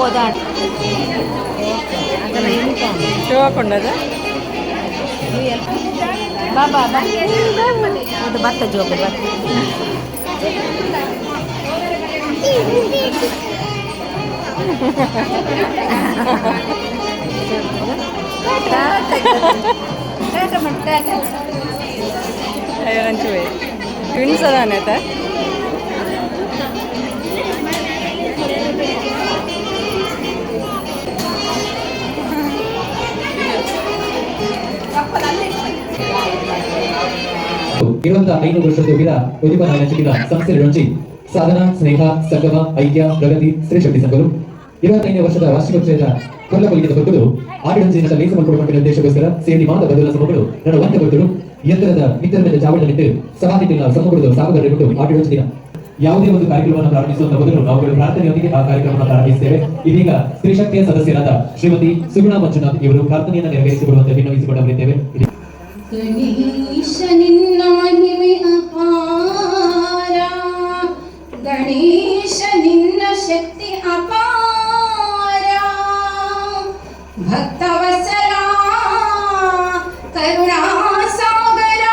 ಓದಾರ್ ಆಗ್ಲೇ ನಿಂತು ಟೀ ಹಾಕೊಂಡೆ ಬಾ ಬಾ ಬತ್ತ ಜೋಪ ಬತ್ತ ಓದರ ಮಂಟೆ ಆಯರಣ ಚುಯ್ ಗುಣಸದಾನ ಇರುವಂತಹ ಐನೂರು ವರ್ಷದ ಪ್ರತಿಭಾ ನೆಚ್ಚಿನ ಸಂಸ್ಥೆ ರಂಜಿ ಸಾಧನ, ಸ್ನೇಹ, ಸಂಗಮ, ಐಕ್ಯ, ಪ್ರಗತಿ ಸ್ತ್ರೀ ಶಕ್ತಿ ಸಂಘಗಳು ಇರುವತ್ತೈದನೇ ವರ್ಷದ ವಾರ್ಷಿಕೋತ್ಸವದ ಕೊಲ್ಲಕೊಲಿಗೆ ಆಡಳಿತ ಲೇಖ ಲೇಖನ ನಿರ್ದೇಶಕೋಸ್ಕರ ಸೇರಿ ಮಾದ ಬದಲ ಸಮಗಳು ನನ್ನ ವಂತ ಬಂದರು ಯಂತ್ರದ ಮಿತ್ರ ಮೇಲೆ ನಿಂತು ಸಮಾಧಿಗಳ ಸಮಗಳು ಸಾಗುಗಟ್ಟು ಆಡಳಿತ ಯಾವುದೇ ಒಂದು ಕಾರ್ಯಕ್ರಮವನ್ನು ಪ್ರಾರಂಭಿಸುವಂತ ಮೊದಲು ನಾವುಗಳು ಪ್ರಾರ್ಥನೆಯೊಂದಿಗೆ ಆ ಕಾರ್ಯಕ್ರಮವನ್ನು ಪ್ರಾರಂಭಿಸುತ್ತೇವೆ. ಇದೀಗ ಸ್ತ್ರೀಶಕ್ತಿಯ ಸದಸ್ಯರಾದ ಶ್ರೀಮತಿ ಸುಗುಣ ಮಂಜುನಾಥ್ ಇವರು ಪ್ರಾರ್ಥನೆಯನ್ನು ನೆರವೇರಿಸಿಕೊಡುವಂತೆ ನಿನ್ನ ಮಹಿಮೆ ಅಪಾರ. ಗಣೇಶ ನಿನ್ನ ಶಕ್ತಿ ಅಪಾರ. ಭಕ್ತವಸರ ಕರುಣಾ ಸಾಗರ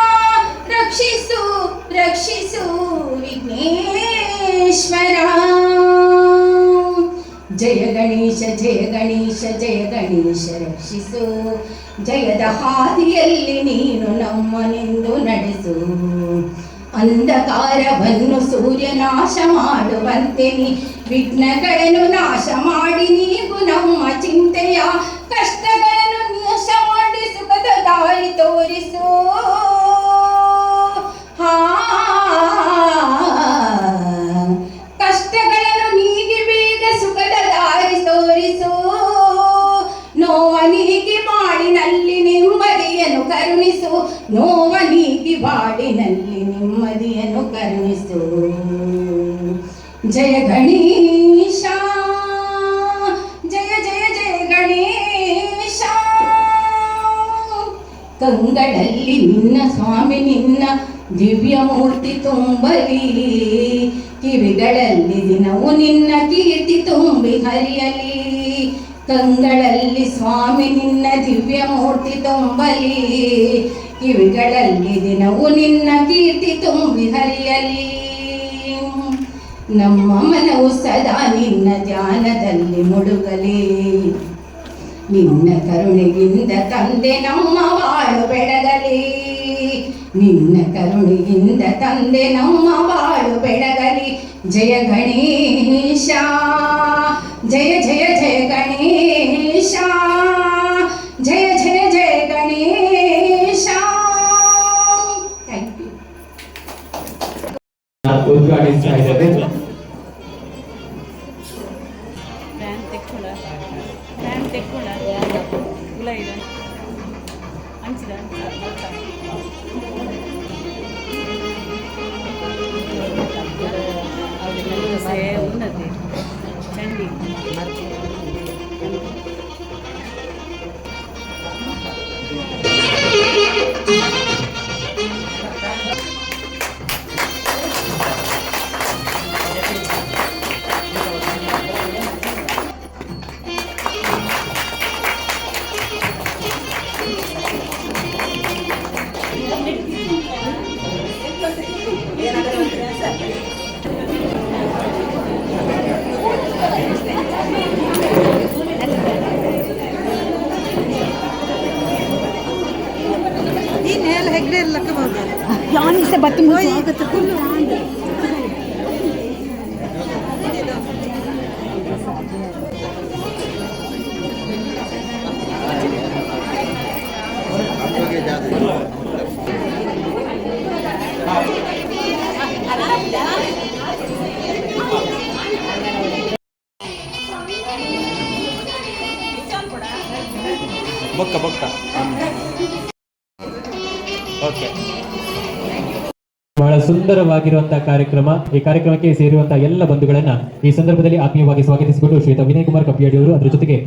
ರಕ್ಷಿಸು ರಕ್ಷಿಸು ವಿಘ್ನೇಶ್ವರ. ಜಯ ಗಣೇಶ ಜಯ ಗಣೇಶ ಜಯ ಗಣೇಶ, ರಕ್ಷಿಸು ಜಯದ ಹಾದಿಯಲ್ಲಿ ನೀನು ನಮ್ಮನೆಂದು ನಡೆಸು. ಅಂಧಕಾರವನ್ನು ಸೂರ್ಯ ನಾಶ ಮಾಡುವಂತೆ ನೀ ವಿಘ್ನಗಳನ್ನು ನಾಶ ಮಾಡಿ ನೀವು ನಮ್ಮ ಚಿಂತೆಯ ಕಷ್ಟಗಳನ್ನು ನಾಶ ಮಾಡಿ ಸುಖದ ದಾರಿ ತೋರಿಸು. ಹಾ, ಕಷ್ಟಗಳನ್ನು ನೀಗಿ ಬೇಗ ಸುಖದ ದಾರಿ ತೋರಿಸು. ನೋವ ನೀಗಿ ಕರುಣಿಸು, ನೋವ ನೀತಿ ಬಾಳಿನಲ್ಲಿ ನೆಮ್ಮದಿಯನ್ನು ಕರುಣಿಸು. ಜಯ ಗಣೇಶ, ಜಯ ಜಯ ಜಯ ಗಣೇಶ. ಕಂಗಳಲ್ಲಿ ನಿನ್ನ ಸ್ವಾಮಿ, ನಿನ್ನ ದಿವ್ಯ ಮೂರ್ತಿ ತುಂಬಲಿ. ಕಿವಿಗಳಲ್ಲಿ ದಿನವೂ ನಿನ್ನ ಕೀರ್ತಿ ತುಂಬಿ ಹರಿಯಲಿ. ಕಂಗಳಲ್ಲಿ ಸ್ವಾಮಿ ನಿನ್ನ ದಿವ್ಯ ಮೂರ್ತಿ ತುಂಬಲಿ. ಕಿವಿಗಳಲ್ಲಿ ದಿನವೂ ನಿನ್ನ ಕೀರ್ತಿ ತುಂಬಿ ಹರಿಯಲಿ ನಮ್ಮ ಮನವು ಸದಾ ನಿನ್ನ ಧ್ಯಾನದಲ್ಲಿ ಮುಳುಗಲಿ ನಿನ್ನ ಕರುಣೆಯಿಂದ ತಂದೆ ನಮ್ಮ ಬಾಳು ಬೆಳಗಲಿ. ನಿನ್ನ ಕರುಣೆಯಿಂದ ತಂದೆ ನಮ್ಮ ಬಾಳು ಬೆಳಗಲಿ. ಜಯ ಗಣೇಶ, ಜಯ ಜಯ ಯು ಉದ್ಘಾಟಿಸ್ತಾ ಯಾನ್ ಇಷ್ಟ ಬತ್ತಿ ಬೊಕ್ಕ ಸುಂದರವಾಗಿರುವಂತಹ ಕಾರ್ಯಕ್ರಮ, ಈ ಕಾರ್ಯಕ್ರಮಕ್ಕೆ ಸೇರುವಂತಹ ಎಲ್ಲ ಬಂಧುಗಳನ್ನ ಈ ಸಂದರ್ಭದಲ್ಲಿ ಆತ್ಮೀಯವಾಗಿ ಸ್ವಾಗತಿಸಿಕೊಂಡು ಶ್ರೀಯುತ ವಿನಯ್ ಕುಮಾರ್ ಕಪಿಯಾಡಿ ಅವರು ಅದರ ಜೊತೆಗೆ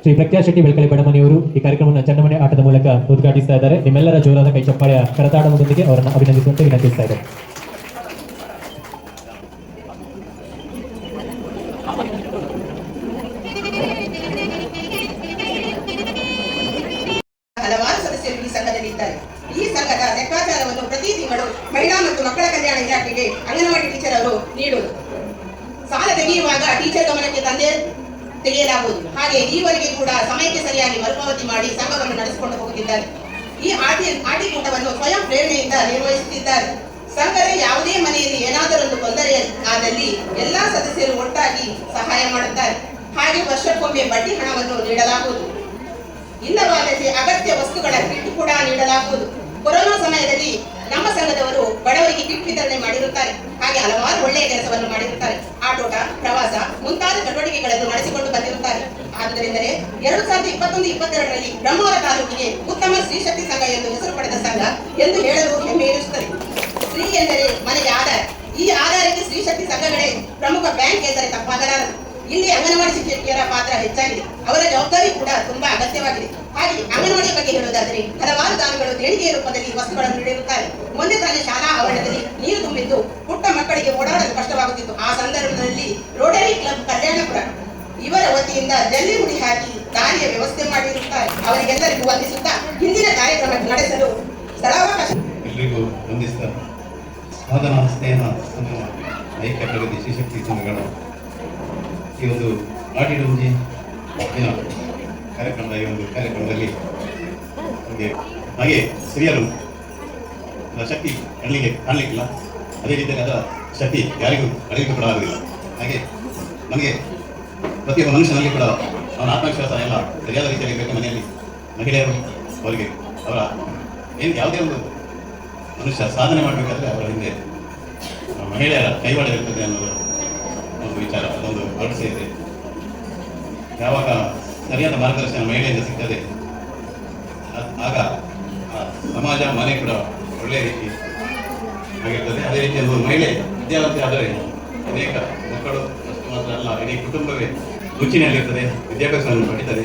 ಶ್ರೀ ಪ್ರಜ್ಞಾ ಶೆಟ್ಟಿ ಬೆಳಕಲೆ ಬಡಮನೆಯವರು ಈ ಕಾರ್ಯಕ್ರಮವನ್ನು ಚಂಡಮನೆ ಆಟದ ಮೂಲಕ ಉದ್ಘಾಟಿಸ್ತಾ ಇದ್ದಾರೆ. ನಿಮ್ಮೆಲ್ಲರ ಜೋರಾದ ಕೈ ಚಪ್ಪಾಳೆಯ ಕರತಾಡದೊಂದಿಗೆ ಅವರನ್ನು ಅಭಿನಂದಿಸುವಂತೆ ವಿನಂತಿಸ್ತಾ ಇದ್ದಾರೆ ಅಂಗನವಾಡಿ ಟೀಚರ್ ಅವರು ನೀಡುವುದು ಸಾಲ ತೆಗೆಯುವಾಗ ಟೀಚರ್ ಗಮನಕ್ಕೆ ತಂದೆ ತೆಗೆಯಲಾಗುವುದು ಹಾಗೆ ಈವರೆಗೆ ಕೂಡ ಸಮಯಕ್ಕೆ ಸರಿಯಾಗಿ ಮರುಪಾವತಿ ಮಾಡಿ ಸಂಘವನ್ನು ನಡೆಸಿಕೊಂಡು ಹೋಗುತ್ತಿದ್ದಾರೆ ಈ ಆಟಿ ಆಟಿಕೂಟವನ್ನು ಸ್ವಯಂ ಪ್ರೇರಣೆಯಿಂದ ನಿರ್ವಹಿಸುತ್ತಿದ್ದಾರೆ ಸಂಘದ ಯಾವುದೇ ಮನೆಯಲ್ಲಿ ಏನಾದರೊಂದು ತೊಂದರೆ ಆದಲ್ಲಿ ಎಲ್ಲಾ ಸದಸ್ಯರು ಒಟ್ಟಾಗಿ ಸಹಾಯ ಮಾಡುತ್ತಾರೆ. ಹಾಗೆ ವರ್ಷಕ್ಕೊಮ್ಮೆ ಬಡ್ಡಿ ಹಣವನ್ನು ನೀಡಲಾಗುವುದು. ಇಲ್ಲವಾದಲ್ಲಿ ಅಗತ್ಯ ವಸ್ತುಗಳ ಕಿಟ್ ಕೂಡ ನೀಡಲಾಗುವುದು. ಕೊರೋನಾ ಸಮಯದಲ್ಲಿ ನಮ್ಮ ಸಂಘದವರು ಬಡವರಿಗೆ ಕಿಟ್ ವಿತರಣೆ ಮಾಡಿರುತ್ತಾರೆ. ಹಾಗೆ ಹಲವಾರು ಒಳ್ಳೆಯ ಕೆಲಸವನ್ನು ಮಾಡಿರುತ್ತಾರೆ. ಆಟೋಟ, ಪ್ರವಾಸ ಮುಂತಾದ ಚಟುವಟಿಕೆಗಳನ್ನು ನಡೆಸಿಕೊಂಡು ಬಂದಿರುತ್ತಾರೆ. ಆದ್ದರಿಂದ ಎರಡು ಸಾವಿರದ ಇಪ್ಪತ್ತೊಂದು, ಇಪ್ಪತ್ತೆರಡರಲ್ಲಿ ಬ್ರಹ್ಮವರ ತಾಲೂಕಿಗೆ ಉತ್ತಮ ಸ್ತ್ರೀ ಶಕ್ತಿ ಸಂಘ ಎಂದು ಹೆಸರು ಪಡೆದ ಸಂಘ ಎಂದು ಹೇಳಲು ಹೆಮ್ಮೆ ಎನಿಸುತ್ತದೆ. ಸ್ತ್ರೀ ಎಂದರೆ ಮನೆಗೆ ಆಧಾರ. ಈ ಆಧಾರಕ್ಕೆ ಸ್ತ್ರೀಶಕ್ತಿ ಸಂಘಗಳೇ ಪ್ರಮುಖ ಬ್ಯಾಂಕ್ ಎಂದರೆ ತಪ್ಪಾಗಲಾರದು ಇಲ್ಲಿ ಅಂಗನವಾಡಿ ಶಿಕ್ಷಕಿಯರ ಪಾತ್ರ ಹೆಚ್ಚಾಗಿದೆ. ಅವರ ಜವಾಬ್ದಾರಿ ಕೂಡ ತುಂಬಾ ಅಗತ್ಯವಾಗಿದೆ. ಹಾಗೆ ಅಂಗನವಾಡಿ ಬಗ್ಗೆ ಹೇಳುವುದಾದರೆ, ಹಲವಾರು ದಾನಿಗಳು ದೇಣಿಗೆಯ ರೂಪದಲ್ಲಿ ವಸ್ತುಗಳನ್ನು ನೀಡಿರುತ್ತಾರೆ ಮೊನ್ನೆ ತಾನೇ ಶಾಲಾ ಆವರಣದಲ್ಲಿ ನೀರು ತುಂಬಿದ್ದು ಪುಟ್ಟ ಮಕ್ಕಳಿಗೆ ಓಡಾಡಲು ಕಷ್ಟವಾಗುತ್ತಿತ್ತು. ಆ ಸಂದರ್ಭದಲ್ಲಿ ರೋಟರಿ ಕ್ಲಬ್ ಕಲ್ಯಾಣಪುರ ಇವರ ವತಿಯಿಂದ ಜಲ್ಲಿ ಹುಡಿ ಹಾಕಿ ದಾರಿಯ ವ್ಯವಸ್ಥೆ ಮಾಡಿರುತ್ತಾರೆ. ಅವರಿಗೆಲ್ಲರಿಗೂ ವಂದಿಸುತ್ತಾ ಹಿಂದಿನ ಕಾರ್ಯಕ್ರಮ ನಡೆಸಲು ಸ್ಥಳಾವಕಾಶ ಸಾಧನ ಸ್ನೇಹ ಸಂಗಮ ಐಕ್ಯ ಪ್ರಗತಿ ಶಿಶಕ್ತಿ ಸಂಘಗಳ ಈ ಒಂದು ಆಟಿಡುಂಜಿ ದಿನ ಕಾರ್ಯಕ್ರಮದ ಈ ಒಂದು ಕಾರ್ಯಕ್ರಮದಲ್ಲಿ ನಮಗೆ ಹಾಗೆ ಸ್ತ್ರೀಯರು ಶಕ್ತಿ ಕಣ್ಣಿಗೆ ಕಾಣಲಿಕ್ಕಿಲ್ಲ. ಅದೇ ರೀತಿಯಲ್ಲಿ ಅದರ ಶಕ್ತಿ ಯಾರಿಗೂ ಕಳೆಯಲಿಕ್ಕೆ ಕೂಡ ಆಗಲಿಲ್ಲ ಹಾಗೆ ನಮಗೆ ಪ್ರತಿಯೊಬ್ಬ ಮನುಷ್ಯನಲ್ಲಿ ಕೂಡ ಅವನ ಆತ್ಮವಿಶ್ವಾಸ ಎಲ್ಲ ಸರಿಯಾದ ರೀತಿಯಲ್ಲಿ ಬೇಕು ಮನೆಯಲ್ಲಿ. ಮಹಿಳೆಯರು, ಅವರಿಗೆ ಅವರ ಏನು ಯಾವುದೇ ಒಂದು ಮನುಷ್ಯ ಸಾಧನೆ ಮಾಡಬೇಕಾದ್ರೆ ಅವರ ಹಿಂದೆ ಮಹಿಳೆಯರ ಕೈವಾಡ ಇರ್ತದೆ ಅನ್ನೋದು ಒಂದು ವಿಚಾರ ಅದೊಂದು ಭರವಸೆ ಇದೆ. ಯಾವಾಗ ಸರಿಯಾದ ಮಾರ್ಗದರ್ಶನ ಮಹಿಳೆಯಿಂದ ಸಿಗ್ತದೆ, ಆಗ ಸಮಾಜ ಮನೆ ಕೂಡ ಒಳ್ಳೆಯ ರೀತಿ ಆಗಿರ್ತದೆ. ಅದೇ ರೀತಿ ಒಂದು ಮಹಿಳೆ ವಿದ್ಯಾವಂತಿ ಆದರೆ ಅನೇಕ ಮಕ್ಕಳು, ಅಷ್ಟು ಮಾತ್ರ ಅಲ್ಲ, ಇಡೀ ಕುಟುಂಬವೇ ಮುಚ್ಚಿನಲ್ಲಿರ್ತದೆ, ವಿದ್ಯಾಭ್ಯಾಸವನ್ನು ಪಡಿತದೆ.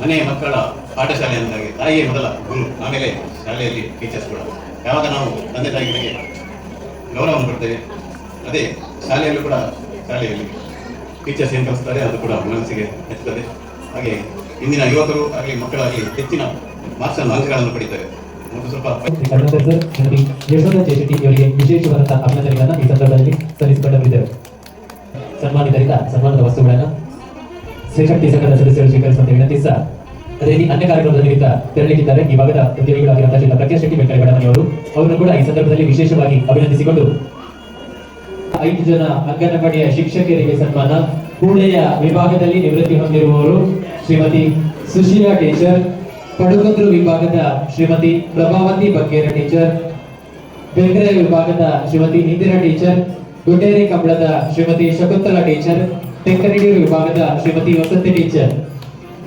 ಮನೆಯ ಮಕ್ಕಳ ಪಾಠಶಾಲೆ ಅಂದಾಗೆ ತಾಯಿಯೇ ಮೊದಲ ಗುರು ಆಮೇಲೆ ಶಾಲೆಯಲ್ಲಿ ಟೀಚರ್ಸ್ ಕೂಡ. ಯಾವಾಗ ನಾವು ತಂದೆ ತಾಯಿಗಳಿಗೆ ಗೌರವವನ್ನು ಕೊಡ್ತೇವೆ, ಅದೇ ಶಾಲೆಯಲ್ಲೂ ಕೂಡ ಶಾಲೆಯಲ್ಲಿ ಟೀಚರ್ಸ್ ಏನು ಕಲಿಸ್ತಾರೆ, ಅದು ಕೂಡ ಮನಸ್ಸಿಗೆ ಹೆಚ್ಚುತ್ತದೆ. ಹಾಗೆ ಇಂದಿನ ಯುವಕರು ಆಗಲಿ, ಮಕ್ಕಳಾಗಲಿ ಹೆಚ್ಚಿನ ಮಾರ್ಕ್ಸ್ ಅಂಕಗಳನ್ನು ಪಡಿತಾರೆ. ಮತ್ತು ಸ್ವಲ್ಪ ಸನ್ಮಾನಿತರಿಂದ ಸನ್ಮಾನದ ವಸ್ತುಗಳನ್ನು ಸದಸ್ಯರು ಸ್ವೀಕರಿಸುವಂತೆ ವಿನಂತಿಸ ಅದೇ ರೀತಿ ಅನ್ಯ ಕಾರ್ಯಕ್ರಮದ ನಿಮಿತ್ತ ತೆರಳಿದ್ದಾರೆ ಈ ಭಾಗದ ಉದ್ಯೋಗಿಗಳಾಗಿರುವಂತಹ ಶ್ರೀ ಪ್ರಜ್ಞಾ ಶೆಟ್ಟಿ ವೆಂಕಟಗಡಮನಿಯವರು ಅವರನ್ನು ಕೂಡ ಈ ಸಂದರ್ಭದಲ್ಲಿ ವಿಶೇಷವಾಗಿ ಅಭಿನಂದಿಸಿಕೊಂಡು ಐದು ಜನ ಅಂಗನವಾಡಿಯ ಶಿಕ್ಷಕಿಯರಿಗೆ ಸನ್ಮಾನ. ಪುಣೆಯ ವಿಭಾಗದಲ್ಲಿ ನಿವೃತ್ತಿ ಹೊಂದಿರುವವರು ಶ್ರೀಮತಿ ಸುಶೀಲಾ ಟೀಚರ್ ಪಡುಗಂದ್ರು ವಿಭಾಗದ ಶ್ರೀಮತಿ ಪ್ರಭಾವತಿ ಬಕ್ಕೇರ ಟೀಚರ್ ಬೆಂಗ್ರೆ ವಿಭಾಗದ ಶ್ರೀಮತಿ ಇಂದಿರಾ ಟೀಚರ್, ಗುಡ್ಡೇರಿ ಕಂಬಳದ ಶ್ರೀಮತಿ ಶಕುಂತಲಾ ಟೀಚರ್, ತೆಕ್ಕನಗಿರಿ ವಿಭಾಗದ ಶ್ರೀಮತಿ ವಸಂತಿ ಟೀಚರ್.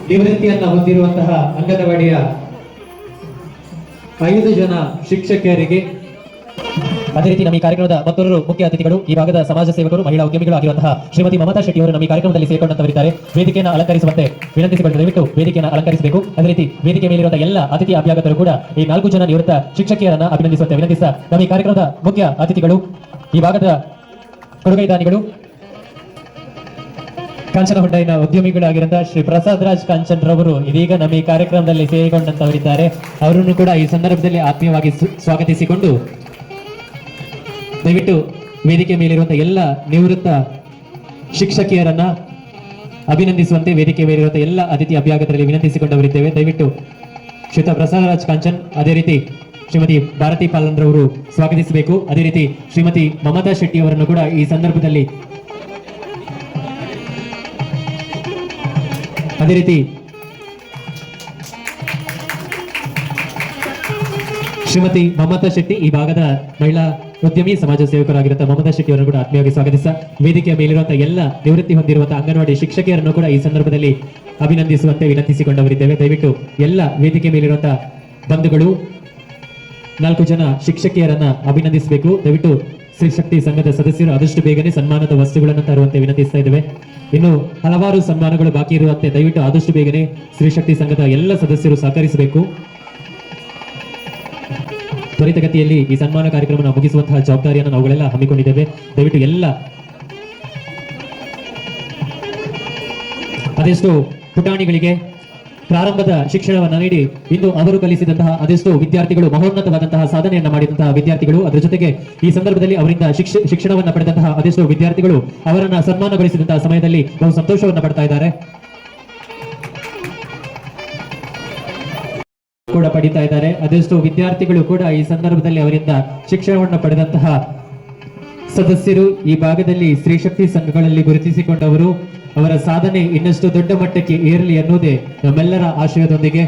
ನಿವೃತ್ತಿಯನ್ನ ಹೊಂದಿರುವಂತಹ ಅಂಗನವಾಡಿಯ ಐದು ಜನ ಶಿಕ್ಷಕಿಯರಿಗೆ. ಅದೇ ರೀತಿ ನಮ್ಮ ಈ ಕಾರ್ಯಕ್ರಮದ ಮತ್ತೊಬ್ಬರು ಮುಖ್ಯ ಅತಿಥಿಗಳು, ಈ ಭಾಗದ ಸಮಾಜ ಸೇವಕರು, ಮಹಿಳಾ ಉದ್ಯಮಿಗಳು ಆಗಿರುವಂತಹ ಶ್ರೀಮತಿ ಮಮತಾ ಶೆಟ್ಟಿ ಅವರು ನಮ್ಮ ಈ ಕಾರ್ಯಕ್ರಮದಲ್ಲಿ ಸೇರ್ಕೊಂಡಂತವರಿದ್ದಾರೆ ವೇದಿಕೆಯನ್ನು ಅಲಂಕರಿಸುವಂತೆ ವಿನಂತಿಸಿಕೊಂಡು ದಯವಿಟ್ಟು ವೇದಿಕೆಯನ್ನು ಅಲಂಕರಿಸಬೇಕು. ಅದೇ ರೀತಿ ವೇದಿಕೆ ಮೇಲಿರುವಂತಹ ಎಲ್ಲ ಅತಿಥಿ ಅಭ್ಯಾಗತರು ಕೂಡ ಈ ನಾಲ್ಕು ಜನ ನಿವೃತ್ತ ಶಿಕ್ಷಕಿಯರನ್ನ ಅಭಿನಂದಿಸುವಂತೆ ವಿನಂತಿಸ ನಮ್ಮ ಈ ಕಾರ್ಯಕ್ರಮದ ಮುಖ್ಯ ಅತಿಥಿಗಳು, ಈ ಭಾಗದ ಕೊಡುಗೈ ಕಾಂಚನ ಹೊಡ್ಡೈನ ಉದ್ಯಮಿಗಳಾಗಿರುವಂತಹ ಶ್ರೀ ಪ್ರಸಾದ್ ರಾಜ್ ಕಾಂಚನ್ ರವರು ಇದೀಗ ನಮ್ಮ ಈ ಕಾರ್ಯಕ್ರಮದಲ್ಲಿ ಸೇರಿಕೊಂಡಂತವರಿದ್ದಾರೆ. ಅವರನ್ನು ಕೂಡ ಈ ಸಂದರ್ಭದಲ್ಲಿ ಆತ್ಮೀಯವಾಗಿ ಸ್ವಾಗತಿಸಿಕೊಂಡು ದಯವಿಟ್ಟು ವೇದಿಕೆ ಮೇಲಿರುವಂತಹ ಎಲ್ಲ ನಿವೃತ್ತ ಶಿಕ್ಷಕಿಯರನ್ನ ಅಭಿನಂದಿಸುವಂತೆ ವೇದಿಕೆ ಮೇಲಿರುವಂತಹ ಎಲ್ಲ ಅತಿಥಿ ಅಭ್ಯಾಗತರಲ್ಲಿ ವಿನಂತಿಸಿಕೊಂಡವರಿದ್ದೇವೆ. ದಯವಿಟ್ಟು ಶ್ರೀತ ಪ್ರಸಾದ್ ರಾಜ್ ಕಾಂಚನ್, ಅದೇ ರೀತಿ ಶ್ರೀಮತಿ ಭಾರತಿ ಪಾಲನ್ ರವರು ಸ್ವಾಗತಿಸಬೇಕು. ಅದೇ ರೀತಿ ಶ್ರೀಮತಿ ಮಮತಾ ಶೆಟ್ಟಿ ಅವರನ್ನು ಕೂಡ ಈ ಸಂದರ್ಭದಲ್ಲಿ ಅದೇ ರೀತಿ ಶ್ರೀಮತಿ ಮಮತಾ ಶೆಟ್ಟಿ ಈ ಭಾಗದ ಮಹಿಳಾ ಉದ್ಯಮಿ ಸಮಾಜ ಸೇವಕರಾಗಿರುವಂತಹ ಮಮತಾ ಶೆಟ್ಟಿ ಅವರನ್ನು ಕೂಡ ಆತ್ಮೀಯವಾಗಿ ಸ್ವಾಗತಿಸ ವೇದಿಕೆಯ ಮೇಲಿರುವಂತಹ ಎಲ್ಲ ನಿವೃತ್ತಿ ಹೊಂದಿರುವಂತಹ ಅಂಗನವಾಡಿ ಶಿಕ್ಷಕಿಯರನ್ನು ಕೂಡ ಈ ಸಂದರ್ಭದಲ್ಲಿ ಅಭಿನಂದಿಸುವಂತೆ ವಿನಂತಿಸಿಕೊಂಡವರಿದ್ದೇವೆ. ದಯವಿಟ್ಟು ಎಲ್ಲ ವೇದಿಕೆ ಮೇಲಿರುವಂತಹ ಬಂಧುಗಳು, ನಾಲ್ಕು ಜನ ಶಿಕ್ಷಕಿಯರನ್ನ ಅಭಿನಂದಿಸಬೇಕು. ದಯವಿಟ್ಟು ಶ್ರೀ ಶಕ್ತಿ ಸಂಘದ ಸದಸ್ಯರು ಆದಷ್ಟು ಬೇಗನೆ ಸನ್ಮಾನದ ವಸ್ತುಗಳನ್ನು ತರುವಂತೆ ವಿನಂತಿಸ್ತಾ ಇದ್ದೇವೆ. ಇನ್ನು ಹಲವಾರು ಸನ್ಮಾನಗಳು ಬಾಕಿ ಇರುವಂತೆ ದಯವಿಟ್ಟು ಆದಷ್ಟು ಬೇಗನೆ ಸ್ತ್ರೀ ಶಕ್ತಿ ಸಂಘದ ಎಲ್ಲ ಸದಸ್ಯರು ಸಹಕರಿಸಬೇಕು. ತ್ವರಿತಗತಿಯಲ್ಲಿ ಈ ಸನ್ಮಾನ ಕಾರ್ಯಕ್ರಮವನ್ನು ಮುಗಿಸುವಂತಹ ಜವಾಬ್ದಾರಿಯನ್ನು ನಾವುಗಳೆಲ್ಲ ಹಮ್ಮಿಕೊಂಡಿದ್ದೇವೆ. ದಯವಿಟ್ಟು ಎಲ್ಲ ಅದೆಷ್ಟು ಪುಟಾಣಿಗಳಿಗೆ ಪ್ರಾರಂಭದ ಶಿಕ್ಷಣವನ್ನು ನೀಡಿ ಇಂದು ಅವರು ಕಲಿಸಿದಂತಹ ಅದೆಷ್ಟೋ ವಿದ್ಯಾರ್ಥಿಗಳು, ಮಹೋನ್ನತವಾದಂತಹ ಸಾಧನೆಯನ್ನು ಮಾಡಿದಂತಹ ವಿದ್ಯಾರ್ಥಿಗಳು. ಅದರ ಜೊತೆಗೆ ಈ ಸಂದರ್ಭದಲ್ಲಿ ಅವರಿಂದ ಶಿಕ್ಷಣವನ್ನು ಪಡೆದಂತಹ ಅದೆಷ್ಟೋ ವಿದ್ಯಾರ್ಥಿಗಳು ಅವರನ್ನ ಸನ್ಮಾನಗೊಳಿಸಿದಂತಹ ಸಮಯದಲ್ಲಿ ಬಹು ಸಂತೋಷವನ್ನು ಪಡ್ತಾ ಇದ್ದಾರೆ. ಕೂಡ ಪಡಿತಾ ಇದ್ದಾರೆ. ಅದೆಷ್ಟೋ ವಿದ್ಯಾರ್ಥಿಗಳು ಕೂಡ ಈ ಸಂದರ್ಭದಲ್ಲಿ ಅವರಿಂದ ಶಿಕ್ಷಣವನ್ನು ಪಡೆದಂತಹ ಸದಸ್ಯರು ಈ ಭಾಗದಲ್ಲಿ ಸ್ತ್ರೀಶಕ್ತಿ ಸಂಘಗಳಲ್ಲಿ ಗುರುತಿಸಿಕೊಂಡವರು. ಅವರ ಸಾಧನೆ ಇನ್ನಷ್ಟು ದೊಡ್ಡ ಮಟ್ಟಕ್ಕೆ ಏರಲಿ ಅನ್ನುವುದೇ ನಮ್ಮೆಲ್ಲರ ಆಶಯದೊಂದಿಗೆ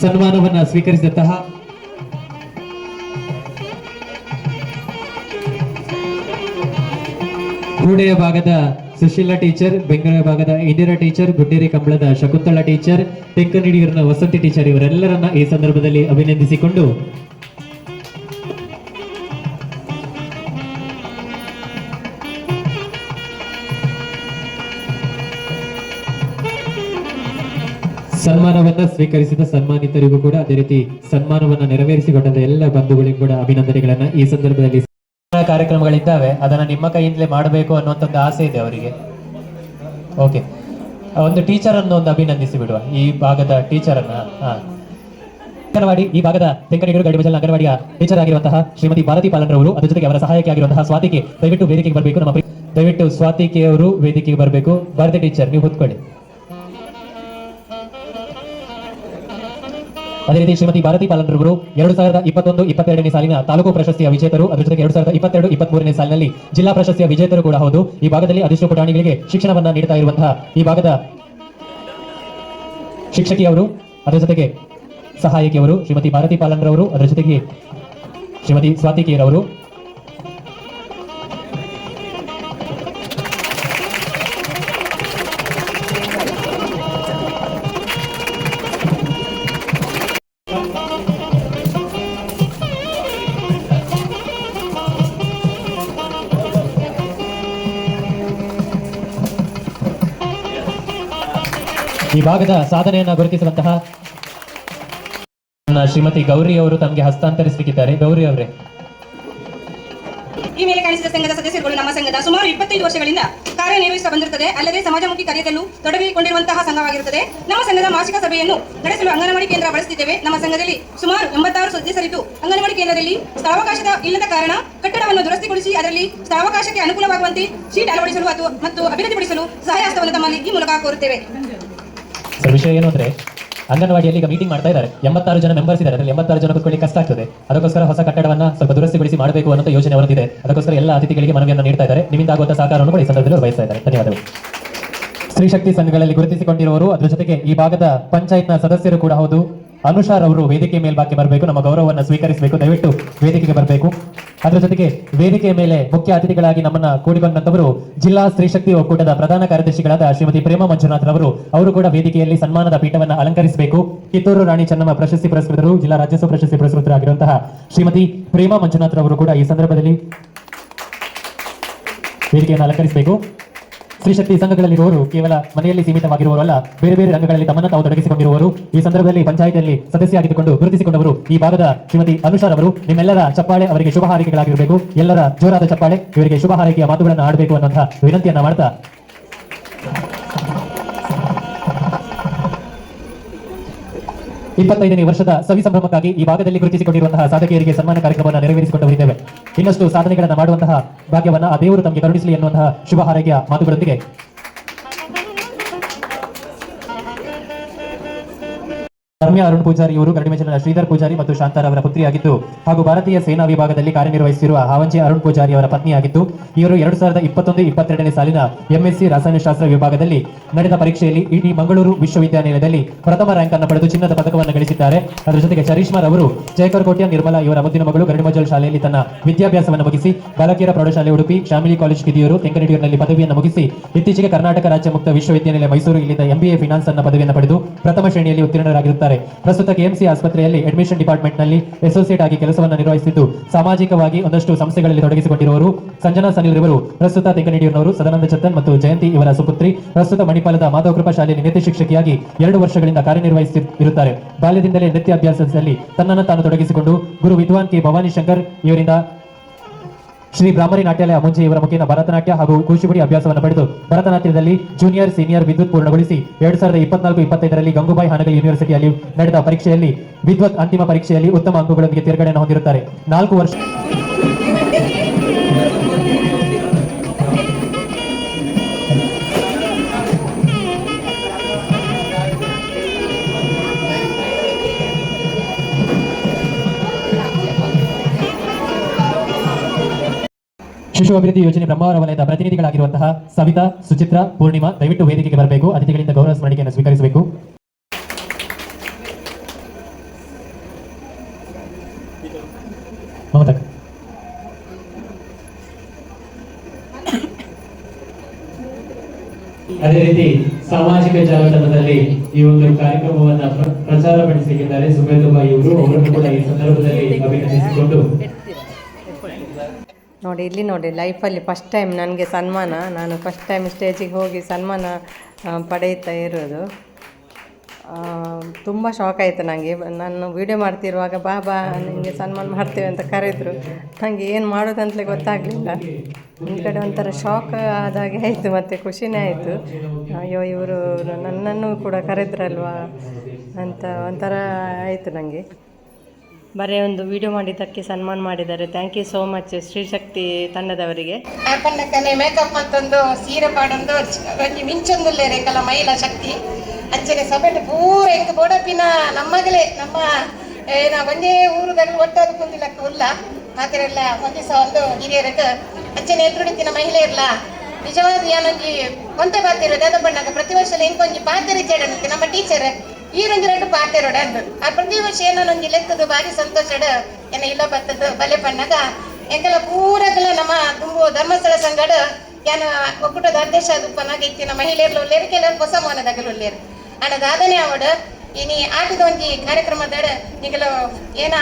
ಸನ್ಮಾನವನ್ನ ಸ್ವೀಕರಿಸಿದಂತಹ ಕೂಡೆಯ ಭಾಗದ ಸುಶೀಲಾ ಟೀಚರ್, ಬೆಂಗಳೂರು ಭಾಗದ ಇಂದಿರಾ ಟೀಚರ್, ಗುಡ್ಡೇರಿ ಕಂಬಳದ ಶಕುಂತಳ ಟೀಚರ್, ತೆಂಕನಡಿಯೂರಿನ ವಸಂತಿ ಟೀಚರ್ ಇವರೆಲ್ಲರನ್ನ ಈ ಸಂದರ್ಭದಲ್ಲಿ ಅಭಿನಂದಿಸಿಕೊಂಡು ಸನ್ಮಾನವನ್ನ ಸ್ವೀಕರಿಸಿದ ಸನ್ಮಾನಿತರಿಗೂ ಕೂಡ ಅದೇ ರೀತಿ ಸನ್ಮಾನವನ್ನ ನೆರವೇರಿಸಿಕೊಂಡ ಎಲ್ಲ ಬಂಧುಗಳಿಗೂ ಕೂಡ ಅಭಿನಂದನೆಗಳನ್ನ ಈ ಸಂದರ್ಭದಲ್ಲಿ ಕಾರ್ಯಕ್ರಮಗಳಿದ್ದಾವೆ. ಅದನ್ನ ನಿಮ್ಮ ಕೈಯಿಂದಲೇ ಮಾಡಬೇಕು ಅನ್ನುವಂತ ಒಂದು ಆಸೆ ಇದೆ ಅವರಿಗೆ. ಓಕೆ ಒಂದು ಟೀಚರ್ ಅನ್ನು ಒಂದು ಅಭಿನಂದಿಸಿ ಬಿಡುವ. ಈ ಭಾಗದ ಟೀಚರ್ ಅನ್ನ. ಅಂಗನವಾಡಿ, ಈ ಭಾಗದ ತೆಂಕಣಿಗರು ಗಡಿಮಜಲ್ ಅಂಗನವಾಡಿಯ ಟೀಚರ್ ಆಗಿರುವಂತಹ ಶ್ರೀಮತಿ ಭಾರತಿ ಪಾಲನ್ರವರು ಅದರ ಜೊತೆಗೆ ಅವರ ಸಹಾಯಕ್ಕೆ ಆಗಿರುವಂತಹ ಸ್ವಾತಿಗೆ ದಯವಿಟ್ಟು ವೇದಿಕೆಗೆ ಬರಬೇಕು, ನಮ್ಮ ದಯವಿಟ್ಟು ಸ್ವಾತಿಕೆಯವರು ವೇದಿಕೆಗೆ ಬರಬೇಕು. ಭಾರತಿ ಟೀಚರ್ ನೀವು ಹೊತ್ಕೊಳ್ಳಿ. ಅದೇ ರೀತಿ ಶ್ರೀಮತಿ ಭಾರತಿ ಪಾಲನ್ರವರು ಎರಡು ಸಾವಿರದ ಇಪ್ಪತ್ತೊಂದು, ಇಪ್ಪತ್ತೆರಡನೇ ಸಾಲಿನ ತಾಲೂಕು ಪ್ರಶಸ್ತಿಯ ವಿಜೇತರು, ಅದರ ಜೊತೆಗೆ ಎರಡು ಸಾವಿರದ ಇಪ್ಪತ್ತೆರಡು, ಇಪ್ಪತ್ಮೂರನೇ ಸಾಲಿನಲ್ಲಿ ಜಿಲ್ಲಾ ಪ್ರಶಸ್ತಿಯ ವಿಜೇತರು ಕೂಡ ಹೌದು. ಈ ಭಾಗದಲ್ಲಿ ಅದೃಷ್ಟ ಪುಟಾಣಿಗಳಿಗೆ ಶಿಕ್ಷಣವನ್ನ ನೀಡುತ್ತಾ ಇರುವಂತಹ ಈ ಭಾಗದ ಶಿಕ್ಷಕಿಯವರು, ಅದರ ಜೊತೆಗೆ ಸಹಾಯಕಿಯವರು ಶ್ರೀಮತಿ ಭಾರತಿ ಪಾಲನ್ರವರು ಅದರ ಜೊತೆಗೆ ಶ್ರೀಮತಿ ಈ ಭಾಗದ ಸಾಧನೆಯನ್ನ ಗುರುತಿಸುವಂತಹ ಶ್ರೀಮತಿ ಗೌರಿ ಅವರು ತಮಗೆ ಹಸ್ತಾಂತರಿಸಲಿಕ್ಕಿದ್ದಾರೆ. ಗೌರಿ ಅವರೇ. ಈ ಮೇಲೆ ಕಾಣಿಸಿದ ಸಂಘದ ಸದಸ್ಯರುಗಳು ನಮ್ಮ ಸಂಘದ ಸುಮಾರು ಇಪ್ಪತ್ತೈದು ವರ್ಷಗಳಿಂದ ಕಾರ್ಯನಿರ್ವಹಿಸುತ್ತಾ ಬಂದಿರುತ್ತದೆ. ಅಲ್ಲದೆ ಸಮಾಜಮುಖಿ ಕಾರ್ಯದಲ್ಲೂ ತೊಡಗಿಕೊಂಡಿರುವಂತಹ ಸಂಘವಾಗಿರುತ್ತದೆ. ನಮ್ಮ ಸಂಘದ ಮಾಸಿಕ ಸಭೆಯನ್ನು ನಡೆಸಲು ಅಂಗನವಾಡಿ ಕೇಂದ್ರ ಬಳಸುತ್ತಿದ್ದೇವೆ ನಮ್ಮ ಸಂಘದಲ್ಲಿ ಸುಮಾರು ಎಂಬತ್ತಾರು ಸದಸ್ಯರಿದ್ದು ಅಂಗನವಾಡಿ ಕೇಂದ್ರದಲ್ಲಿ ಸ್ಥಾವಕಾಶದ ಇಲ್ಲದ ಕಾರಣ ಕಟ್ಟಡವನ್ನು ದುರಸ್ತಿಗೊಳಿಸಿ ಅದರಲ್ಲಿ ಸ್ಥಾವಕಾಶಕ್ಕೆ ಅನುಕೂಲವಾಗುವಂತೆ ಶೀಟ್ ಅಳವಡಿಸಲು ಅಥವಾ ಮತ್ತು ಅಭಿವೃದ್ಧಿಪಡಿಸಲು ಸಹಾಯ ಹಸ್ತವನ್ನು ತಮ್ಮಲ್ಲಿ ಈ ಮೂಲಕ ಕೋರುತ್ತೇವೆ. ವಿಷಯ ಏನು ಅಂದ್ರೆ ಅಂಗನವಾಡಿಯಲ್ಲಿ ಈಗ ಮೀಟಿಂಗ್ ಮಾಡ್ತಾ ಇದ್ದಾರೆ. ಎಂಬತ್ತಾರು ಜನ ಮೆಂಬರ್ಸ್ ಇದ್ದಾರೆ. ಅದರಲ್ಲಿ ಎಂಬತ್ತಾರು ಜನ ಕೂತ್ಕೊಳ್ಳಿ ಕಷ್ಟ ಆಗ್ತದೆ. ಅದಕ್ಕೋಸ್ಕರ ಹೊಸ ಕಟ್ಟಡವನ್ನ ಸ್ವಲ್ಪ ದುರಸ್ತಿಗೊಳಿಸಿ ಮಾಡಬೇಕು ಅನ್ನೋ ಯೋಜನೆ ಅವರದಿದೆ ಅದಕ್ಕೋಸ್ಕರ ಎಲ್ಲ ಅತಿಥಿಗಳಿಗೆ ಮನವಿಯನ್ನು ನೀಡ್ತಾ ಇದ್ದಾರೆ. ನಿಮ್ಮಿಂದ ಆಗುವಂತಹ ಸಹಕಾರವನ್ನು ಕೂಡ ಈ ಸಂದರ್ಭದಲ್ಲಿ ಬಯಸ್ತಾ ಇದ್ದಾರೆ. ಧನ್ಯವಾದಗಳು. ಸ್ತ್ರೀಶಕ್ತಿ ಸಂಘಗಳಲ್ಲಿ ಗುರುತಿಸಿಕೊಂಡಿರುವವರು, ಅದರ ಜೊತೆಗೆ ಈ ಭಾಗದ ಪಂಚಾಯತ್ನ ಸದಸ್ಯರು ಕೂಡ ಹೌದು. ಅನುಷಾರ್ ಅವರು ವೇದಿಕೆ ಮೇಲ್ಭಾಗಕ್ಕೆ ಬರಬೇಕು, ನಮ್ಮ ಗೌರವವನ್ನು ಸ್ವೀಕರಿಸಬೇಕು, ದಯವಿಟ್ಟು ವೇದಿಕೆಗೆ ಬರಬೇಕು. ಅದರ ಜೊತೆಗೆ ವೇದಿಕೆಯ ಮೇಲೆ ಮುಖ್ಯ ಅತಿಥಿಗಳಾಗಿ ನಮ್ಮನ್ನ ಕೂಡಿಕೊಂಡಂತವರು ಜಿಲ್ಲಾ ಸ್ತ್ರೀಶಕ್ತಿ ಒಕ್ಕೂಟದ ಪ್ರಧಾನ ಕಾರ್ಯದರ್ಶಿಗಳಾದ ಶ್ರೀಮತಿ ಪ್ರೇಮ ಮಂಜುನಾಥ್ ರವರು. ಅವರು ಕೂಡ ವೇದಿಕೆಯಲ್ಲಿ ಸನ್ಮಾನದ ಪೀಠವನ್ನು ಅಲಂಕರಿಸಬೇಕು. ಕಿತ್ತೂರು ರಾಣಿ ಚೆನ್ನಮ್ಮ ಪ್ರಶಸ್ತಿ ಪುರಸ್ಕೃತರು, ಜಿಲ್ಲಾ ರಾಜ್ಯೋತ್ಸವ ಪ್ರಶಸ್ತಿ ಪುರಸ್ಕೃತರಾಗಿರುವಂತಹ ಶ್ರೀಮತಿ ಪ್ರೇಮ ಮಂಜುನಾಥ್ ರವರು ಕೂಡ ಈ ಸಂದರ್ಭದಲ್ಲಿ ವೇದಿಕೆಯನ್ನು ಅಲಂಕರಿಸಬೇಕು. ಸ್ತ್ರೀಶಕ್ತಿ ಸಂಘಗಳಲ್ಲಿರುವವರು ಕೇವಲ ಮನೆಯಲ್ಲಿ ಸೀಮಿತವಾಗಿರುವವರಲ್ಲ ಬೇರೆ ಬೇರೆ ರಂಗಗಳಲ್ಲಿ ತಮ್ಮನ್ನು ತಾವು ತೊಡಗಿಸಿಕೊಂಡಿರುವವರು ಈ ಸಂದರ್ಭದಲ್ಲಿ ಪಂಚಾಯತಿಯಲ್ಲಿ ಸದಸ್ಯರಾಗಿದ್ದುಕೊಂಡು ಗುರುತಿಸಿಕೊಂಡವರು ಈ ಭಾಗದ ಶ್ರೀಮತಿ ಅನುಷಾರ್ ಅವರು. ನಿಮ್ಮೆಲ್ಲರ ಚಪ್ಪಾಳೆ ಅವರಿಗೆ ಶುಭ ಹಾರೈಕೆಗಳಾಗಿರಬೇಕು. ಎಲ್ಲರ ಜೋರಾದ ಚಪ್ಪಾಳೆ ಇವರಿಗೆ ಶುಭ ಹಾರೈಕೆಯ ಮಾತುಗಳನ್ನು ಆಡಬೇಕು ಅನ್ನುವಂತಹ ವಿನಂತಿಯನ್ನ ಮಾಡ್ತಾ ಇಪ್ಪತ್ತೈದನೇ ವರ್ಷದ ಸವಿ ಸಂಭ್ರಮಕ್ಕಾಗಿ ಈ ಭಾಗದಲ್ಲಿ ಗುರುತಿಸಿಕೊಂಡಿರುವಂತಹ ಸಾಧಕಿಯರಿಗೆ ಸನ್ಮಾನ ಕಾರ್ಯಕ್ರಮವನ್ನು ನೆರವೇರಿಸಿಕೊಂಡವರಿದ್ದೇವೆ. ಇನ್ನಷ್ಟು ಸಾಧನೆಗಳನ್ನು ಮಾಡುವಂತಹ ಭಾಗ್ಯವನ್ನ ಆ ದೇವರು ತಮಗೆ ಕರುಣಿಸಲಿ ಎನ್ನುವಂತಹ ಶುಭ ಹಾರೈಕೆಯ ಮಾತುಗಳೊಂದಿಗೆ ರಮ್ಯಾ ಅರುಣ್ ಪೂಜಾರಿ ಇವರು ಗರಡಿಮೆಂಚಲಿನ ಶ್ರೀಧರ್ ಪೂಜಾರಿ ಮತ್ತು ಶಾಂತಾರ್ ಅವರ ಪುತ್ರಿಯಾಗಿದ್ದು ಹಾಗೂ ಭಾರತೀಯ ಸೇನಾ ವಿಭಾಗದಲ್ಲಿ ಕಾರ್ಯನಿರ್ವಹಿಸಿರುವ ಹಾವಂಜಿ ಅರುಣ್ ಪೂಜಾರಿ ಅವರ ಪತ್ನಿಯಾಗಿದ್ದು, ಇವರು ಎರಡು ಸಾವಿರದ ಇಪ್ಪತ್ತೊಂದು ಇಪ್ಪತ್ತೆರಡನೇ ಸಾಲಿನ ಎಂಎಸ್ಸಿ ರಸಾಯನಶಾಸ್ತ್ರ ವಿಭಾಗದಲ್ಲಿ ನಡೆದ ಪರೀಕ್ಷೆಯಲ್ಲಿ ಇಡೀ ಮಂಗಳೂರು ವಿಶ್ವವಿದ್ಯಾನಿಲಯದಲ್ಲಿ ಪ್ರಥಮ ರ್ಯಾಂಕ್ ಅನ್ನು ಪಡೆದು ಚಿನ್ನದ ಪದಕವನ್ನು ಗಳಿಸಿದ್ದಾರೆ. ಅದರ ಜೊತೆಗೆ ಚರೀಶ್ಮಾರ್ ಅವರು ಜಯಕರ್ ಕೋಟ್ಯ ನಿರ್ಮಲಾ ಇವರ ಮುದ್ದಿನ ಮಗಳು ಗರಡಿಮಜಲ್ ಶಾಲೆಯಲ್ಲಿ ತನ್ನ ವಿದ್ಯಾಭ್ಯಾಸವನ್ನು ಮುಗಿಸಿ ಬಾಲಕಿಯರ ಪ್ರೌಢಶಾಲೆ ಉಡುಪಿ ಶಾಮಿಲಿ ಕಾಲೇಜ್ ಕಿದಿಯೂರು, ತೆಂಗನಡಿಯೂರಿನಲ್ಲಿ ಪದವಿಯನ್ನು ಮುಗಿಸಿ ಇತ್ತೀಚೆಗೆ ಕರ್ನಾಟಕ ರಾಜ್ಯ ಮುಕ್ತ ವಿಶ್ವವಿದ್ಯಾನಿಲಯ ಮೈಸೂರು ಇಲ್ಲಿಂದ ಎಂಬಿಎ ಫಿನಾನ್ಸ್ ಅನ್ನು ಪದವಿಯನ್ನು ಪಡೆದು ಪ್ರಥಮ ಶ್ರೇಣಿಯಲ್ಲಿ ಉತ್ತೀರ್ಣರಾಗಿರುತ್ತಾರೆ. ಪ್ರಸ್ತುತ ಕೆಎಂಸಿ ಆಸ್ಪತ್ರೆಯಲ್ಲಿ ಅಡ್ಮಿಷನ್ ಡಿಪಾರ್ಟ್ಮೆಂಟ್ನಲ್ಲಿ ಅಸೋಸಿಯೇಟ್ ಆಗಿ ಕೆಲಸವನ್ನು ನಿರ್ವಹಿಸಿದ್ದು ಸಾಮಾಜಿಕವಾಗಿ ಒಂದಷ್ಟು ಸಂಸ್ಥೆಗಳಲ್ಲಿ ತೊಡಗಿಸಿಕೊಂಡಿರುವರು ಸಂಜನಾ ಸನಿಲ್ ಇವರು ಪ್ರಸ್ತುತ ತೆಂಗನಡಿಯವರು ಸದಾನಂದ ಚತ್ತನ್ ಮತ್ತು ಜಯಂತಿ ಇವರ ಸುಪುತ್ರಿ, ಪ್ರಸ್ತುತ ಮಣಿಪಾಲದ ಮಾಧವ ಕೃಪಾ ಶಾಲೆಯಲ್ಲಿ ನೃತ್ಯ ಶಿಕ್ಷಕಿಯಾಗಿ ಎರಡು ವರ್ಷಗಳಿಂದ ಕಾರ್ಯನಿರ್ವಹಿಸುತ್ತಿರುತ್ತಾರೆ ಬಾಲ್ಯದಿಂದಲೇ ನೃತ್ಯ ಅಭ್ಯಾಸದಲ್ಲಿ ತನ್ನನ್ನು ತಾನು ತೊಡಗಿಸಿಕೊಂಡು ಗುರು ವಿದ್ವಾನ್ ಕೆ ಭವಾನಿ ಶಂಕರ್ ಇವರಿಂದ ಶ್ರೀ ಬ್ರಾಹ್ಮರಿ ನಾಟ್ಯಾಲಯ ಮುಂಚೆ ಇವರ ಮುಖೇನ ಭರತನಾಟ್ಯ ಹಾಗೂ ಕೂಚಿಪುಡಿ ಅಭ್ಯಾಸವನ್ನು ಪಡೆದು ಭರತನಾಟ್ಯದಲ್ಲಿ ಜೂನಿಯರ್ ಸೀನಿಯರ್ ವಿದ್ಯುತ್ ಪೂರ್ಣಗೊಳಿಸಿ ಎರಡ್ ಸಾವಿರದ ಇಪ್ಪತ್ನಾಲ್ಕು ಇಪ್ಪತ್ತೈದರಲ್ಲಿ ಗಂಗೂಬಾಯಿ ಹಾನಗಲ್ ಯೂನಿವರ್ಸಿಟಿಯಲ್ಲಿ ನಡೆದ ಪರೀಕ್ಷೆಯಲ್ಲಿ ವಿದ್ವತ್ ಅಂತಿಮ ಪರೀಕ್ಷೆಯಲ್ಲಿ ಉತ್ತಮ ಅಂಕಗಳೊಂದಿಗೆ ತೇರ್ಗಡೆಯನ್ನು ಹೊಂದಿರುತ್ತಾರೆ. ನಾಲ್ಕು ವರ್ಷ ಶಿಶು ಅಭಿವೃದ್ಧಿ ಯೋಜನೆ ಬ್ರಹ್ಮಾವರ ವಲಯದ ಪ್ರತಿನಿಧಿಗಳಾಗಿರುವಂತಹ ಸವಿತಾ, ಸುಚಿತ್ರ, ಪೂರ್ಣಿಮಾ ದಯವಿಟ್ಟು ವೇದಿಕೆಗೆ ಬರಬೇಕು. ಅತಿಥಿಗಳಿಂದ ಗೌರವ ಸ್ಮರಣಿಕೆಯನ್ನು ಸ್ವೀಕರಿಸಬೇಕು. ಅದೇ ರೀತಿ ಸಾಮಾಜಿಕ ಜಾಲತಾಣದಲ್ಲಿ ಈ ಒಂದು ಕಾರ್ಯಕ್ರಮವನ್ನ ಪ್ರ- ಪ್ರಚಾರ ಪಡಿಸಲಿಕ್ಕಿದ್ದಾರೆ ಸುಮೇಧುಬಾಯಿ ಅವರು ಅವರನ್ನು ಕೂಡ ಈ ಸಂದರ್ಭದಲ್ಲಿ ಅಭಿನಂದಿಸಿಕೊಂಡು ನೋಡಿ, ಇಲ್ಲಿ ನೋಡಿ ಲೈಫಲ್ಲಿ ಫಸ್ಟ್ ಟೈಮ್ ನನಗೆ ಸನ್ಮಾನ. ನಾನು ಫಸ್ಟ್ ಟೈಮ್ ಸ್ಟೇಜಿಗೆ ಹೋಗಿ ಸನ್ಮಾನ ಪಡೆಯುತ್ತಾ ಇರೋದು. ತುಂಬ ಶಾಕ್ ಆಯಿತು ನನಗೆ ನಾನು ವೀಡಿಯೋ ಮಾಡ್ತಿರುವಾಗ, ಬಾ ಬಾ ನಿಮಗೆ ಸನ್ಮಾನ ಮಾಡ್ತೇವೆ ಅಂತ ಕರೆದ್ರು. ನನಗೆ ಏನು ಮಾಡೋದಂತಲೇ ಗೊತ್ತಾಗಲಿಲ್ಲ. ಈ ಕಡೆ ಒಂಥರ ಶಾಕ್ ಆದಾಗೆ ಆಯಿತು, ಮತ್ತು ಖುಷಿನೇ ಆಯಿತು. ಅಯ್ಯೋ, ಇವರು ನನ್ನನ್ನು ಕೂಡ ಕರೆದ್ರಲ್ವಾ ಅಂತ ಒಂಥರ ಆಯಿತು ನನಗೆ ಬರೀ ಒಂದು ವಿಡಿಯೋ ಮಾಡಿದ್ದಕ್ಕೆ ಸನ್ಮಾನ ಮಾಡಿದ್ದಾರೆ. Thank you so much Shrishakti ತಂಡದವರಿಗೆ makeup ಮತ್ತೊಂದು ಸೀರೆ ಪಾಡೊಂದು ಮಿಂಚೊಂದುಲ್ಲೇ ರೇಖಲ ಮೈಲ ಶಕ್ತಿ. ಅಂಚನೆ ಸಭೆಟ್ ಪೂರ ಎಂಕ್ ಬೋಡಪಿನ ನಮ್ಮಗಲೇ, ನಮ್ಮ ಏನ ಒಂದೇ ಊರುಗಳು ಒಟ್ಟಾದ ಕುಂದಿಲಕ್ಕ ಉಲ್ಲ ಎಲ್ಲ ಒಂದೇ ಸಹ ಒಂದು ಹಿರಿಯರಕ್ಕೆ ಅಂಚನೆ ಮಹಿಳೆ ಇರ್ಲ ನಿಜವಾದ ಏನೊಂಜಿ ಒಂತೆ ಪಾತಿರೋ ಪ್ರತಿ ವರ್ಷ ಎಂಕೊಂಜಿ ಪಾತ್ರ ನಮ್ಮ ಟೀಚರ್ ಈ ರಂಜು ಪಾತೆ ಪಾತೆರೋಡ ಅಂದು ಆ ಪ್ರತಿ ವರ್ಷ ಏನೋ ನನ್ಗೆ ಲೆಕ್ಕದು ಬಾರಿ ಸಂತೋಷ ಏನ ಇಲ್ಲ ಬತ್ತದ ಬಲೆ ಬಣ್ಣಗ ಎಂಕಲ ಪೂರಗಲ ನಮ್ಮ ತುಂಬು ಧರ್ಮಸ್ಥಳ ಸಂಗಡ ಏನ ಒಕ್ಕೂಟದ ಅಧ್ಯಕ್ಷ ಅದು ಪನ್ನಾಗೈತಿ ನಮ್ಮ ಮಹಿಳೆಯರ್ಲು ಒಲ್ಲೇರು ಕೆಲವರು ಹೊಸ ಮೋನದಾಗಲು ಅಣ್ಣ ದಾದನೆ ಅವಡ. ಇನಿ ಆಟದ ಒಂಜಿ ಕಾರ್ಯಕ್ರಮದಡ ನಿಗಲ ಏನ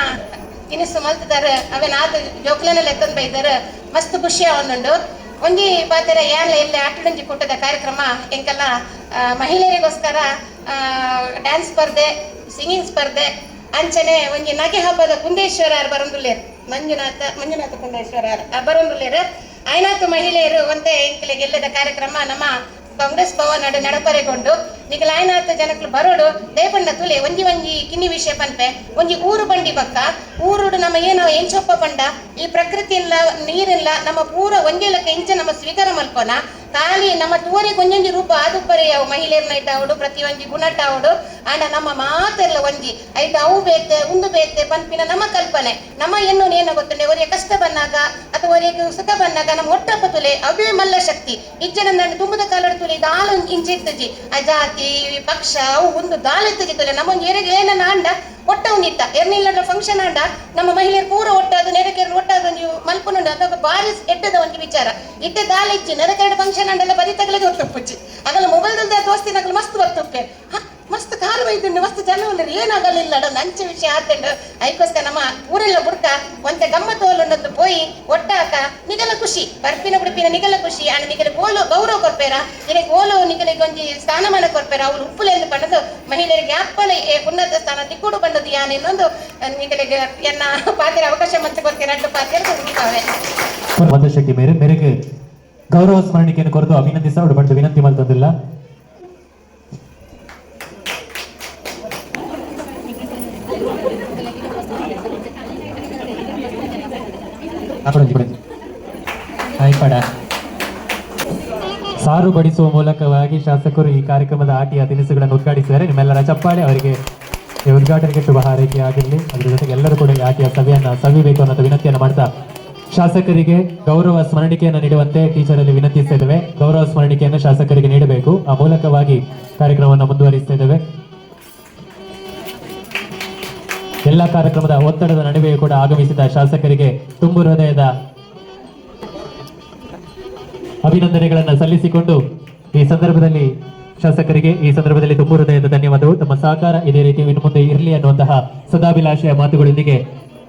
ತಿನಿಸು ಮಲ್ತಿದಾರ, ಅವೇನ ಆತ ಜೋಕ್ಲನಲ್ಲಿ ಎತ್ತಂದ್ ಬೈದಾರ. ಮಸ್ತ್ ಖುಷಿ ಅವನುಂಡು ಒಂಜಿ ಪಾತ್ರ ಏನ್ಲ ಎಲ್ಲ ಆಟಡಂಜಿ ಕೊಟ್ಟದ ಕಾರ್ಯಕ್ರಮ, ಎಂಕಲ್ಲ ಮಹಿಳೆಯರಿಗೋಸ್ಕರ ಡ್ಯಾನ್ಸ್ ಸ್ಪರ್ಧೆ ಸಿಂಗಿಂಗ್ ಸ್ಪರ್ಧೆ, ಅಂಚನೆ, ಒಂಜಿ ನಗೆ ಹಬ್ಬದ ಕುಂದೇಶ್ವರ ಬರಂದುಲ್ಲೇರು? ಮಂಜುನಾಥ ಮಂಜುನಾಥ ಕುಂದೇಶ್ವರ ಬರಂದುಲ್ಲೇರು? ಐನಾತು ಮಹಿಳೆಯರು ಒಂದೇ ಎಂಕಲೆ ಗೆಲ್ಲದ ಕಾರ್ಯಕ್ರಮ ನಮ್ಮ ಕಾಂಗ್ರೆಸ್ ಭವನ ನಡೆ ನಡಪರೆಗೊಂಡು. ಜನೊಕುಲು ಜನಕ್ಲು ಬರೋಡು ದೇಪಣ್ಣ ತುಲೆ, ಒಂಜಿ ಒಂಜಿ ಕಿನ್ನಿ ವಿಷಯ ಪನ್ಪೆ, ಒಂಜಿ ಊರು ಬಂಡಿ ಬಕ್ಕ ಊರುಡು ನಮ್ಮ ಏನೋ ಎಂಚೊಪ್ಪ ಪಂಡ? ಈ ಪ್ರಕೃತಿ ಇಲ್ಲ ನೀರಿಲ್ಲ ನಮ್ಮ ಪೂರ ಲೆಕ್ಕ ಇಂಚ ನಮ್ಮ ಸ್ವೀಕಾರ ಮಲ್ಪನ ಖಾಲಿ ನಮ್ಮ ತೂರಿ ಒಂಜೊಂಜಿ ರೂಪ ಆದುಪ್ಪರೆ ಅವು ಮಹಿಳೆಯರ್ನ ಇಟ್ಟಾವುಡು ಪ್ರತಿ ಒಂಜಿ ಅವಡು ಆಂಡ ನಮ್ಮ ಮಾತೆಲ್ಲ ಒಂಜಿ, ಐದು ಅವು ಬೇತೆ, ಉಂದು ಬೇತೆ ಪನ್ಪಿನ ನಮ್ಮ ಕಲ್ಪನೆ. ನಮ್ಮ ಎನ್ನು ನೇನ ಗೊತ್ತುಂಡೆ ಅವರಿಗೆ ಕಷ್ಟ ಬಂದಾಗ ಅಥವಾ ಅವರಿಗೆ ಸುಖ ಬಂದಾಗ ನಮ್ಮ ಒಟ್ಟಪ್ಪ ತುಲೆ ಅವೇ ಮಲ್ಲ ಶಕ್ತಿ. ಇಜ್ಜನ ತುಂಬದ ಕಾಲಡ ತುಲೆ ದಾಳು ಇಂಚಿತ್ತಜಿ ಆ ಜಾತಿ ಪಕ್ಷ ಅವು ಒಂದು ದಾಳಿ ತೆಗಿತಲ್ಲ ನಮ್ಮ ಏರಿಗೆ ಏನನ್ನ ಅಂಡ? ಎರ್ನಿಲ್ಲ ಎರ್ನಿಲ್ಲದ ಫಂಕ್ಷನ್ ಆಂಡ ನಮ್ಮ ಮಹಿಳೆಯರು ಪೂರ ಒಟ್ಟಾದ ನೆರೆಕೆರು ಒಟ್ಟಾದ ನೀವು ಮಲ್ಪನುಂಡ ಅದೊಂದು ಬಾರಿ ಒಂದು ವಿಚಾರ. ಇಟ್ಟೆ ದಾಳಿಚ್ಚಿ ನೆರೆಕೆರಡು ಫಂಕ್ಷನ್ ಅಂಡೆಲ್ಲ ಬರೀ ತಗಲದೆ ಪುಚ್ಚಿ ಅದೆಲ್ಲ ಮೊಬೈಲ್ ದೋಸ್ತಿ ನಗಲು ಮಸ್ತ್ ಬರ್ತುಪ್ಪೆ ಹ, ಮಸ್ತ್ ಕಾಲು ಬೈದುಂಡು ಮಸ್ತ್ ಜನ ಉಳ್ಳರು ಏನಾಗಲಿಲ್ಲ ನಂಚ ವಿಷಯ ಆತಂಡು. ಐಕೋಸ್ಕರ ನಮ್ಮ ಊರೆಲ್ಲ ಬುಡ್ಕ ಒಂತೆ ಗಮ್ಮತ್ತು ಪೋಯಿ ಒಟ್ಟಾಕ ನಿಗಲ ಖುಷಿ, ಬರ್ಪಿನ ಬುಡ್ಪಿನ ನಿಗಲ ಖುಷಿ ಅಣ್ಣ ನಿಗಲ ಗೋಲು ಗೌರವ ಕೊರ್ಪೇರ ನಿನಗೆ ಗೋಲು ನಿಗಲಿಗೆ ಒಂಜಿ ಸ್ಥಾನಮಾನ ಕೊರ್ಪೇರ ಅವಳು ಉಪ್ಪುಲೆಂದು ಬಣ್ಣದು ಮಹಿಳೆಯರಿಗೆ ಅಪ್ಪಲ ಉನ್ನತ ಸ್ಥಾನ ತಿಕ್ಕೂಡು ಬಂದದ್ದು ಯಾನೆ ಇನ್ನೊಂದು ನಿಗಲಿಗೆ ಎನ್ನ ಪಾತ್ರ ಅವಕಾಶ ಮತ್ತೆ ಕೊಡ್ತೇನೆ, ಅಡ್ಡು ಪಾತ್ರ ಮೇರೆ, ಮೇರೆಗೆ ಗೌರವ ಸ್ಮರಣಿಕೆಯನ್ನು ಕೊರೆದು ಅಭಿನಂದಿಸ ವಿನಂತಿ ಮಾಡ್ತಂದಿಲ್ಲ ಆಯ್ಪಡ ಸಾರು ಬಡಿಸುವ ಮೂಲಕವಾಗಿ ಶಾಸಕರು ಈ ಕಾರ್ಯಕ್ರಮದ ಆಟಿಯ ತಿನಿಸುಗಳನ್ನು ಉದ್ಘಾಟಿಸಿದ್ದಾರೆ ನಿಮ್ಮೆಲ್ಲರ ಚಪ್ಪಾಳೆ ಅವರಿಗೆ ಉದ್ಘಾಟನೆಗೆ ಶುಭ ಹಾರೈಕೆ ಆಗಿರಲಿ. ಅದರ ಜೊತೆಗೆ ಎಲ್ಲರೂ ಕೂಡ ಈ ಆಟಿಯ ಸಭೆಯನ್ನು ಸವಿಬೇಕು ಅನ್ನೋ ವಿನಂತಿಯನ್ನು ಮಾಡ್ತಾ ಶಾಸಕರಿಗೆ ಗೌರವ ಸ್ಮರಣಿಕೆಯನ್ನು ನೀಡುವಂತೆ ಟೀಚರ್ ಅಲ್ಲಿ ಗೌರವ ಸ್ಮರಣಿಕೆಯನ್ನು ಶಾಸಕರಿಗೆ ನೀಡಬೇಕು. ಆ ಮೂಲಕವಾಗಿ ಕಾರ್ಯಕ್ರಮವನ್ನು ಮುಂದುವರಿಸ್ತಾ ಎಲ್ಲ ಕಾರ್ಯಕ್ರಮದ ಒತ್ತಡದ ನಡುವೆಯೂ ಕೂಡ ಆಗಮಿಸಿದ ಶಾಸಕರಿಗೆ ತುಂಬು ಹೃದಯದ ಅಭಿನಂದನೆಗಳನ್ನು ಸಲ್ಲಿಸಿಕೊಂಡು ಈ ಸಂದರ್ಭದಲ್ಲಿ ಶಾಸಕರಿಗೆ ಈ ಸಂದರ್ಭದಲ್ಲಿ ತುಂಬು ಹೃದಯದ ಧನ್ಯವಾದವು ತಮ್ಮ ಸಹಕಾರ ಇದೇ ರೀತಿ ಇನ್ನು ಮುಂದೆ ಇರಲಿ ಅನ್ನುವಂತಹ ಸದಾಭಿಲಾಷೆಯ ಮಾತುಗಳೊಂದಿಗೆ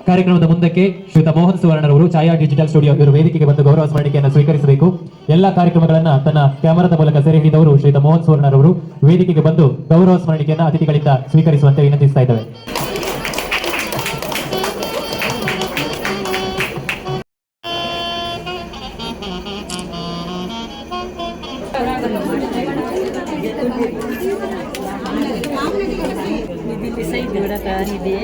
ಕಾರ್ಯಕ್ರಮದ ಮುಂದಕ್ಕೆ ಶ್ರೀತ ಮೋಹನ್ ಸುವರ್ಣರವರು ಛಾಯಾ ಡಿಜಿಟಲ್ ಸ್ಟುಡಿಯೋ ಇವರು ವೇದಿಕೆಗೆ ಬಂದು ಗೌರವ ಸ್ಮರಣಿಕೆಯನ್ನು ಸ್ವೀಕರಿಸಬೇಕು. ಎಲ್ಲಾ ಕಾರ್ಯಕ್ರಮಗಳನ್ನ ತನ್ನ ಕ್ಯಾಮರಾದ ಮೂಲಕ ಸೆರೆ ಹಿಡಿದವರು ಶ್ರೀತ ಮೋಹನ್ ಸುವರ್ಣರವರು ವೇದಿಕೆಗೆ ಬಂದು ಗೌರವ ಸ್ಮರಣಿಕೆಯನ್ನು ಅತಿಥಿಗಳಿಂದ ಸ್ವೀಕರಿಸುವಂತೆ ವಿನಂತಿಸ್ತಾ ಇದ್ದೇವೆ. ಸೈಡ್ ಹೊರಕ ಇದೆ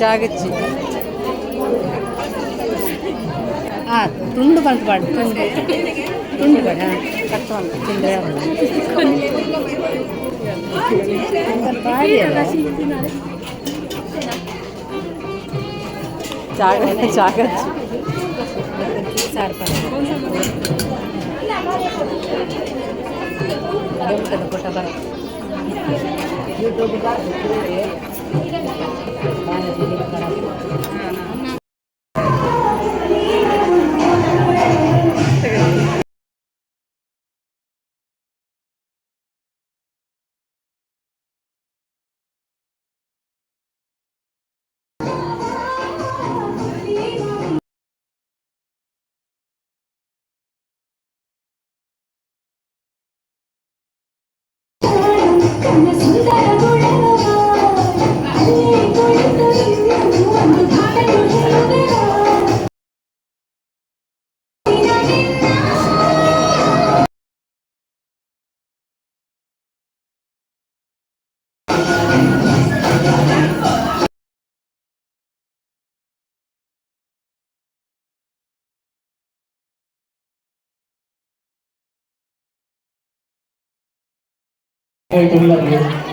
ಜಾಗಚ್ಚಿ ಹಾಂ ತುಂಡು ಬಂತು ಬಾಡು ತುಂಡು ತುಂಡು ಬೇಡ ಕಟ್ಕೊಂಡು ತಿಂದ್ರೆ ಜಾಗ ಜಾಗ ಸಾರು ಕೊಟ್ಟ ಬರ ಯೂಟ್ಯೂಬ್ Eh, 了